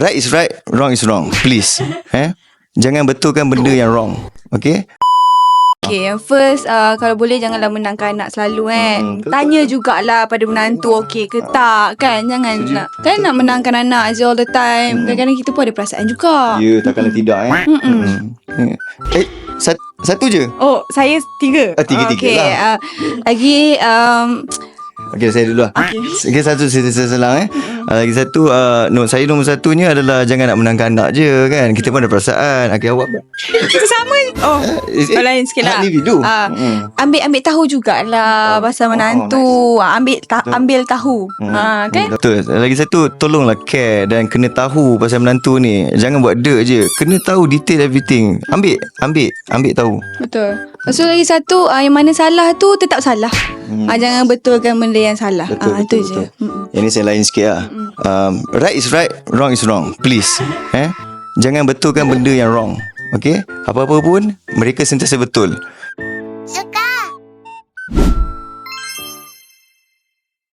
right is right, wrong is wrong. Please. Eh? Jangan betulkan benda yang wrong. Okay? Okay, yang first uh, kalau boleh janganlah menangkan anak selalu kan. Hmm. Tanya jugalah pada menantu okey ke tak kan. Jangan nak kan nak menangkan anak je all the time. Kadang-kadang kita pun ada perasaan juga. Ya, takkanlah tidak eh. Mm-mm. Hmm. Eh, sat, satu je. Oh, saya tiga. Ah, tiga-tiga okay. lah. Uh, lagi um, Okey, saya dulu lah. Okey. Okey, satu saya, saya selang eh. Uh, lagi satu, uh, no, saya nombor satunya adalah jangan nak menangkan anak je kan. Kita pun ada perasaan. Okey, awak. kita sama. Oh, oh lain sikit lah. hak individu. Ah, Hmm. Ambil ambil tahu jugalah pasal menantu. Ah, ambil ta- ambil tahu. Ha kan? Betul. Lagi satu, tolonglah care dan kena tahu pasal menantu ni. Jangan buat dek je. Kena tahu detail everything. Ambil, ambil, ambil tahu. Betul. Lepas tu lagi satu uh, yang mana salah tu tetap salah. Hmm. Uh, jangan betulkan benda yang salah. Betul, Ah betul, itu je. betul. Mm-mm. Yang ni saya lain sikit lah. Um, right is right, wrong is wrong. Please. Eh? Jangan betulkan benda yang wrong. Okay? Apa-apa pun, mereka sentiasa betul.